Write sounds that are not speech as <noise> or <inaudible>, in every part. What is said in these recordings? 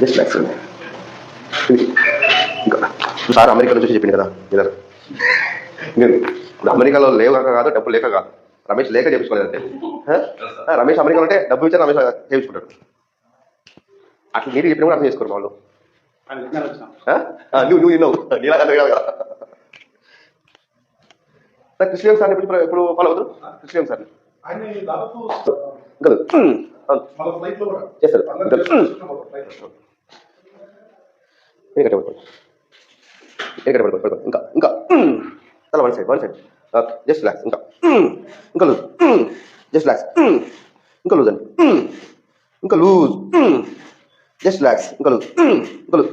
Just like ఇంకా sir America నుంచి చెప్పింది కదా ఇలా మీరు ఇప్పుడు అమెరికాలో లేక కాదు డబ్బు లేక కాదు. రమేష్ లేక చేపించుకోలేదు అంతే ఆ? రమేష్ అమెరికాలో అంటే డబ్బు ఇచ్చారు రమేష్ చేయించుకుంటాడు అట్లా మీరు చెప్పిన కూడా అర్థం చేసుకోరు వాళ్ళు. నువ్వు నువ్వు విన్నావు. నీలా కాదు కదా. సార్ క్రిస్టియన్ సార్ ఎప్పుడు ఫాలో అవుతారు? క్రిస్టియన్ సార్ చేస్తారు. ఇక్కడ పడుకోండి ఇక్కడ పడుకోండి పడుకోండి ఇంకా ఇంకా. తల one side one side. Just relax. ఇంకా. ఇంకా లూజ్. Just relax. ఇంకా లూజ్ అండి. ఇంకా లూజ్. Just relax. ఇంకా లూజ్. ఇంకా లూజ్.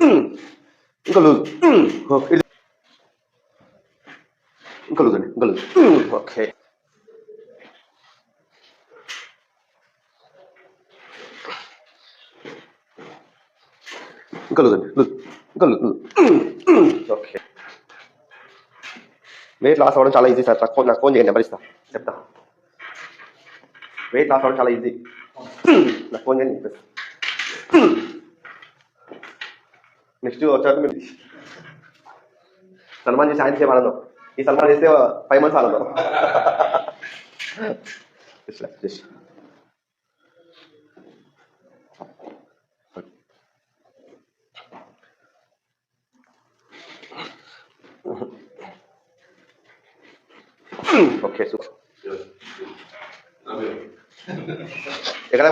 ఇంకా లూజ్. ఇంకా లూజ్ అండి. ఇంకా లూజ్. ఓకే. ఇంకా లూజ్ ఇంకా లూజ్ ఓకే. వెయిట్ లాస్ అవ్వడం చాలా ఈజీ సార్. తక్కువ నాకు ఫోన్ చేయండి నెంబర్ ఇస్తా. చెప్తా. వెయిట్ లాస్ అవ్వడం చాలా ఈజీ. నాకు ఫోన్ చేయండి చెప్పేసి నెక్స్ట్ వచ్చాక మీరు సన్మాన్ చేసి ఆయన చేయమన్నాను ఈ సన్మాన్ చేస్తే ఫైవ్ మంత్స్ ఆనందం. <laughs> ఓకే సూపర్ ఎక్కడ